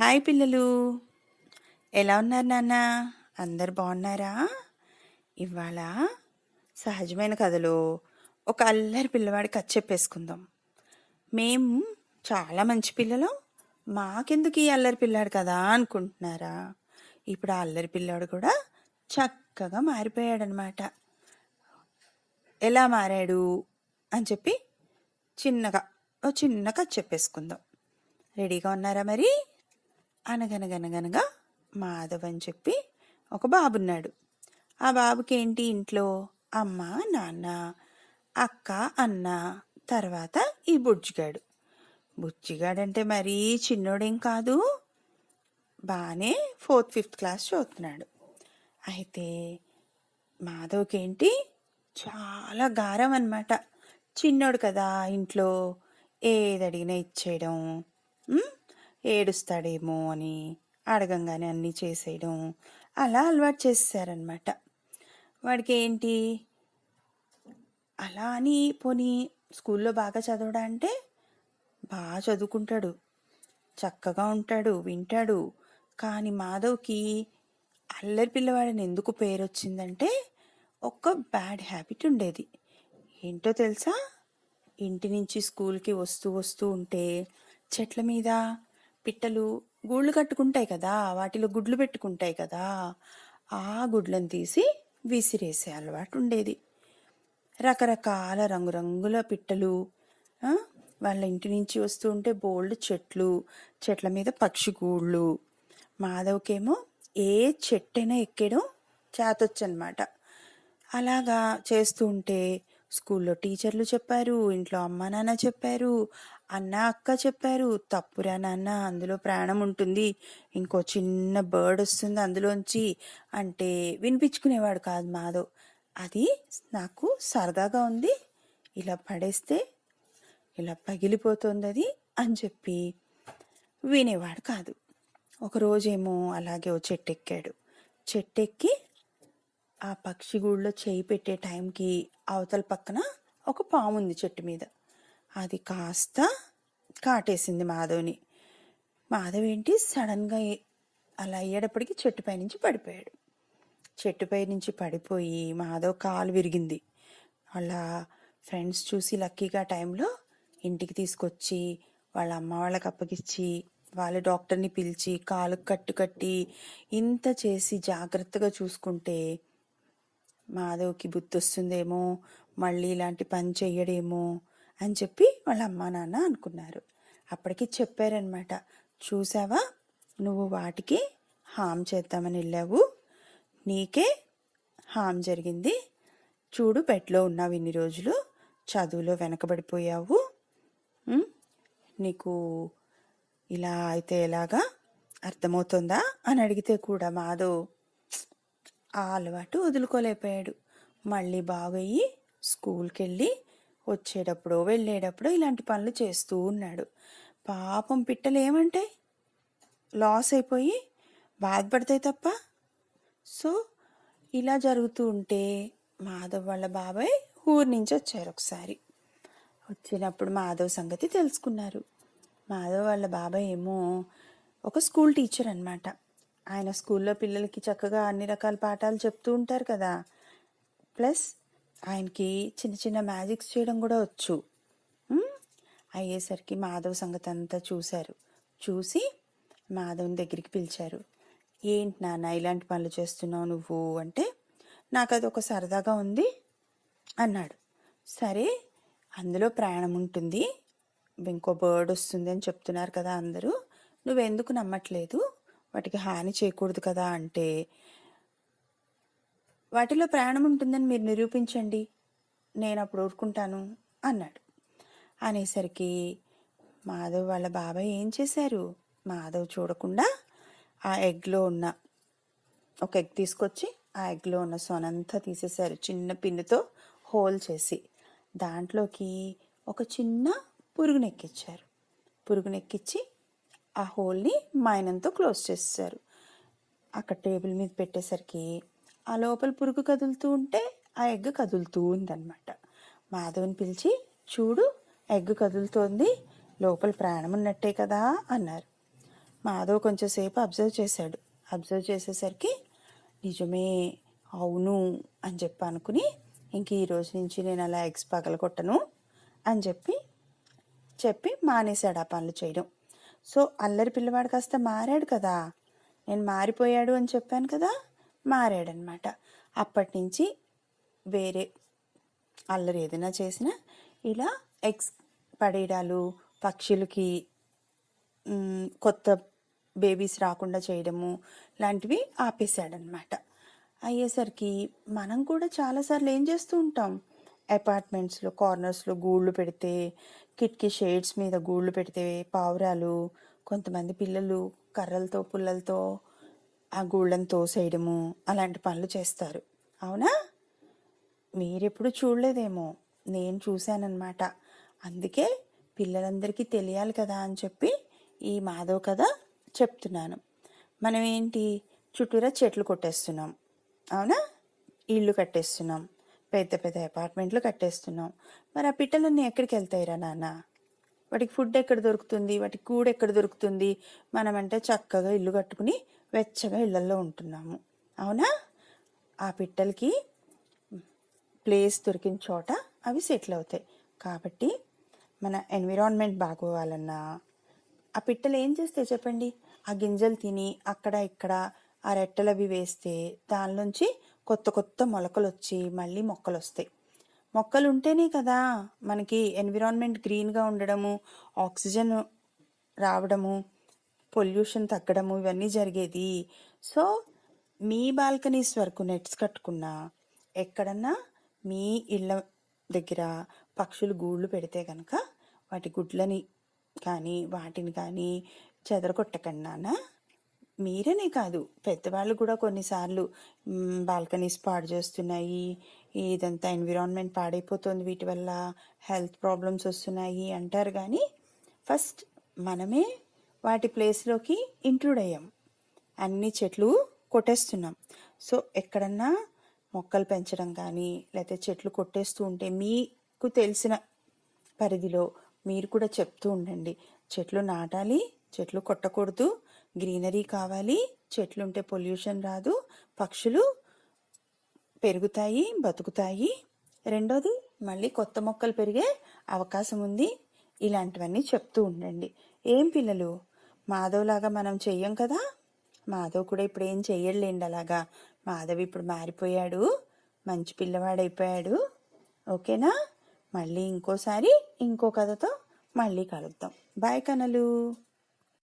Hi పిల్లలు. ఎలా ఉన్నారు నాన్న? అందరు బాగున్నారా? ఇవాళ సహజమైన కథలో ఒక అల్లరి పిల్లవాడి కథ చెప్పేసుకుందాం. మేము చాలా మంచి పిల్లలు. మాకెందుకు ఈ అల్లరి పిల్లాడు కదా అనుకుంటున్నారా? ఇప్పుడు ఆ అల్లరి పిల్లాడు కూడా చక్కగా మారిపోయాడనమాట. ఎలా మారాడు అని చెప్పి చిన్నగా ఓ చిన్న కథ చెప్పేసుకుందాం. రెడీగా ఉన్నారా మరి? అనగనగనగనగా మాధవ్ అని చెప్పి ఒక బాబున్నాడు. ఆ బాబుకి ఏంటి ఇంట్లో? అమ్మ నాన్న అక్క అన్న తర్వాత ఈ బుజ్జిగాడు. బుజ్జిగాడంటే మరీ చిన్నోడేం కాదు బాగానే ఫోర్త్ ఫిఫ్త్ క్లాస్ చదువుతున్నాడు. అయితే మాధవ్కి ఏంటి చాలా గారం అనమాట చిన్నోడు కదా ఇంట్లో ఏది అడిగినా ఇచ్చేయడం ఏడుస్తాడేమో అని అడగంగానే అన్నీ చేసేయడం అలా అలవాటు చేసేసారనమాట వాడికి ఏంటి అలా అని పోనీ స్కూల్లో బాగా చదవడా అంటే? బాగా చదువుకుంటాడు. చక్కగా ఉంటాడు వింటాడు. కానీ మాధవ్కి అల్లరి పిల్లవాడిని ఎందుకు పేరు వచ్చిందంటే ఒక బ్యాడ్ హ్యాబిట్ ఉండేది. ఏంటో తెలుసా? ఇంటి నుంచి స్కూల్కి వస్తూ వస్తూ ఉంటే చెట్ల మీద పిట్టలు గూళ్ళు కట్టుకుంటాయి కదా వాటిలో గుడ్లు పెట్టుకుంటాయి కదా ఆ గుడ్లను తీసి విసిరేసే అలవాటు ఉండేది. రకరకాల రంగురంగుల పిట్టలు వాళ్ళ ఇంటి నుంచి వస్తూ ఉంటే బోల్డ్ చెట్లు చెట్ల మీద పక్షి గూళ్ళు. మాధవ్కేమో ఏ చెట్టైనా ఎక్కడం చేతొచ్చనమాట. అలాగా చేస్తూ ఉంటే స్కూల్లో టీచర్లు చెప్పారు ఇంట్లో అమ్మ నాన్న చెప్పారు అన్న అక్క చెప్పారు తప్పురా నాన్న అందులో ప్రాణం ఉంటుంది ఇంకో చిన్న బర్డ్ వస్తుంది అందులోంచి అంటే వినిపించుకునేవాడు కాదు మాధవ్. అది నాకు సరదాగా ఉంది ఇలా పడేస్తే ఇలా పగిలిపోతుంది అది అని చెప్పి వినేవాడు కాదు. ఒకరోజేమో అలాగే ఓ చెట్టు ఎక్కాడు. చెట్టు ఎక్కి ఆ పక్షి గూళ్ళో చేయి పెట్టే టైంకి అవతల పక్కన ఒక పాము ఉంది చెట్టు మీద. అది కాస్త కాటేసింది మాధవ్ని. మాధవ్ ఏంటి సడన్గా అలా అయ్యేటప్పటికి చెట్టుపై నుంచి పడిపోయాడు. చెట్టుపై నుంచి పడిపోయి మాధవ్ కాలు విరిగింది. అలా ఫ్రెండ్స్ చూసి లక్కీగా టైంలో ఇంటికి తీసుకొచ్చి వాళ్ళ అమ్మ వాళ్ళకి అప్పగిచ్చి వాళ్ళ డాక్టర్ని పిలిచి కాలుకు కట్టు కట్టి ఇంత చేసి జాగ్రత్తగా చూసుకుంటే మాధవ్కి బుద్ధొస్తుందేమో మళ్ళీ ఇలాంటి పని చెయ్యడేమో అని చెప్పి వాళ్ళ అమ్మా నాన్న అనుకున్నారు. అప్పటికి చెప్పారనమాట చూసావా నువ్వు వాటికి హామ్ చేద్దామని వెళ్ళావు నీకే హామ్ జరిగింది చూడు బెడ్లో ఉన్నావు ఇన్ని రోజులు చదువులో వెనకబడిపోయావు నీకు ఇలా అయితే ఎలాగా అర్థమవుతుందా? అని అడిగితే కూడా మాధవ్ ఆ అలవాటు వదులుకోలేకపోయాడు. మళ్ళీ బాగయ్యి స్కూల్కి వెళ్ళి వచ్చేటప్పుడు వెళ్ళేటప్పుడు ఇలాంటి పనులు చేస్తూ ఉన్నాడు. పాపం పిట్టలు ఏమంటాయి లాస్ అయిపోయి బాధపడతాయి తప్ప. సో ఇలా జరుగుతూ ఉంటే మాధవ్ వాళ్ళ బాబాయ్ ఊరి నుంచి వచ్చారు ఒకసారి. వచ్చినప్పుడు మాధవ్ సంగతి తెలుసుకున్నారు. మాధవ్ వాళ్ళ బాబాయ్ ఏమో ఒక స్కూల్ టీచర్ అన్నమాట. ఆయన స్కూల్లో పిల్లలకి చక్కగా అన్ని రకాల పాఠాలు చెప్తూ ఉంటారు కదా. ప్లస్ ఆయనకి చిన్న చిన్న మ్యాజిక్స్ చేయడం కూడా వచ్చు. అయ్యేసరికి మాధవ్ సంగతి అంతా చూశారు. చూసి మాధవ్ని దగ్గరికి పిలిచారు. ఏంటి నాన్న ఇలాంటి పనులు చేస్తున్నావు నువ్వు? అంటే నాకు అది ఒక సరదాగా ఉంది అన్నాడు. సరే అందులో ప్రయాణం ఉంటుంది. ఇంకో బర్డ్ వస్తుంది అని చెప్తున్నారు కదా అందరూ. నువ్వెందుకు నమ్మట్లేదు? వాటికి హాని చేయకూడదు కదా అంటే వాటిలో ప్రాణం ఉంటుందని మీరు నిరూపించండి. నేను అప్పుడు ఊరుకుంటాను అన్నాడు. అనేసరికి మాధవ్ వాళ్ళ బాబాయ్ ఏం చేశారు? మాధవ్ చూడకుండా ఆ ఎగ్లో ఉన్న ఒక ఎగ్ తీసుకొచ్చి ఆ ఎగ్లో ఉన్న సొనంతా తీసేశారు చిన్న పిన్నుతో హోల్ చేసి. దాంట్లోకి ఒక చిన్న పురుగునెక్కిచ్చారు. పురుగునెక్కిచ్చి ఆ హోల్ని మైనంతో క్లోజ్ చేసేసారు అక్కడ టేబుల్ మీద పెట్టేసరికి ఆ లోపల పురుగు కదులుతూ ఉంటే ఆ ఎగ్ కదులుతూ ఉందన్నమాట. మాధవ్ని పిలిచి చూడు ఎగ్ కదులుతోంది లోపల ప్రాణం ఉన్నట్టే కదా అన్నారు. మాధవ్ కొంచెం సేపు అబ్జర్వ్ చేశాడు. అబ్జర్వ్ చేసేసరికి నిజమే అవును అని చెప్పి అనుకుని ఇంక ఈ రోజు నుంచి నేను అలా ఎగ్స్ పగలగొట్టను అని చెప్పి చెప్పి మానేశాడు ఆ పనులు చేయడం. సో అల్లరి పిల్లవాడు కాస్త మారాడు కదా. నేను మారిపోయాడు అని చెప్పాను కదా మారాడనమాట అప్పటి నుంచి వేరే అల్లరి ఏదైనా చేసినా ఇలా ఎగ్స్ పడేయడాలు పక్షులకి కొత్త బేబీస్ రాకుండా చేయడము లాంటివి ఆపేశాడనమాట అయ్యేసరికి మనం కూడా చాలాసార్లు ఏం చేస్తూ ఉంటాం? అపార్ట్మెంట్స్లో కార్నర్స్లో గూళ్ళు పెడితే కిటికీ షేడ్స్ మీద గూళ్ళు పెడితే పావురాలు కొంతమంది పిల్లలు కర్రలతో పుల్లలతో ఆ గూళ్ళను తోసేయడము అలాంటి పనులు చేస్తారు. అవునా? మీరెప్పుడు చూడలేదేమో. నేను చూశానన్నమాట. అందుకే పిల్లలందరికీ తెలియాలి కదా అని చెప్పి ఈ మాధవ్ కథ చెప్తున్నాను. మనం ఏంటి చుట్టూరా చెట్లు కొట్టేస్తున్నాం. అవునా? ఇల్లు కట్టేస్తున్నాం. పెద్ద పెద్ద అపార్ట్మెంట్లు కట్టేస్తున్నాం. మరి ఆ పిట్టలన్నీ ఎక్కడికి వెళ్తాయిరా నాన్న? వాటికి ఫుడ్ ఎక్కడ దొరుకుతుంది? వాటికి కూడ ఎక్కడ దొరుకుతుంది? మనమంటే చక్కగా ఇల్లు కట్టుకుని వెచ్చగా ఇళ్ళల్లో ఉంటున్నాము. అవునా? ఆ పిట్టలకి ప్లేస్ దొరికిన చోట అవి సెటిల్ అవుతాయి. కాబట్టి మన ఎన్విరాన్మెంట్ బాగోవాలన్నా ఆ పిట్టలు ఏం చేస్తాయి చెప్పండి? ఆ గింజలు తిని అక్కడ ఇక్కడ ఆ రెట్టలు అవి వేస్తే దానిలోంచి కొత్త కొత్త మొలకలు వచ్చి మళ్ళీ మొక్కలు వస్తాయి మొక్కలు ఉంటేనే కదా మనకి ఎన్విరాన్మెంట్ గ్రీన్గా ఉండడము ఆక్సిజన్ రావడము పొల్యూషన్ తగ్గడము ఇవన్నీ జరిగేది. సో మీ బాల్కనీస్ వరకు నెట్స్ కట్టుకున్నా ఎక్కడన్నా మీ ఇళ్ళ దగ్గర పక్షులు గూళ్ళు పెడితే కనుక వాటి గుడ్లని కానీ వాటిని కానీ చెదరగొట్టకండి మీరనే కాదు. పెద్దవాళ్ళు కూడా కొన్నిసార్లు బాల్కనీస్ పాడు చేస్తున్నాయి. ఇదంతా ఎన్విరాన్మెంట్ పాడైపోతుంది. వీటి వల్ల హెల్త్ ప్రాబ్లమ్స్ వస్తున్నాయి అంటారు కానీ ఫస్ట్ మనమే వాటి ప్లేస్లోకి ఇంక్లూడ్ అయ్యాం. అన్ని చెట్లు కొట్టేస్తున్నాం. సో ఎక్కడన్నా మొక్కలు పెంచడం కానీ లేకపోతే చెట్లు కొట్టేస్తూ ఉంటే మీకు తెలిసిన పరిధిలో మీరు కూడా చెప్తూ ఉండండి. చెట్లు నాటాలి చెట్లు కొట్టకూడదు. గ్రీనరీ కావాలి చెట్లు ఉంటే పొల్యూషన్ రాదు పక్షులు పెరుగుతాయి బతుకుతాయి. రెండోది మళ్ళీ కొత్త మొక్కలు పెరిగే అవకాశం ఉంది. ఇలాంటివన్నీ చెప్తూ ఉండండి. ఏం పిల్లలు? మాధవ్లాగా మనం చెయ్యం కదా? మాధవ్ కూడా ఇప్పుడు ఏం చెయ్యలేండి అలాగా. మాధవ్ ఇప్పుడు మారిపోయాడు. మంచి పిల్లవాడైపోయాడు. ఓకేనా? మళ్ళీ ఇంకోసారి ఇంకో కథతో మళ్ళీ కలుద్దాం. బాయ్ కనలు.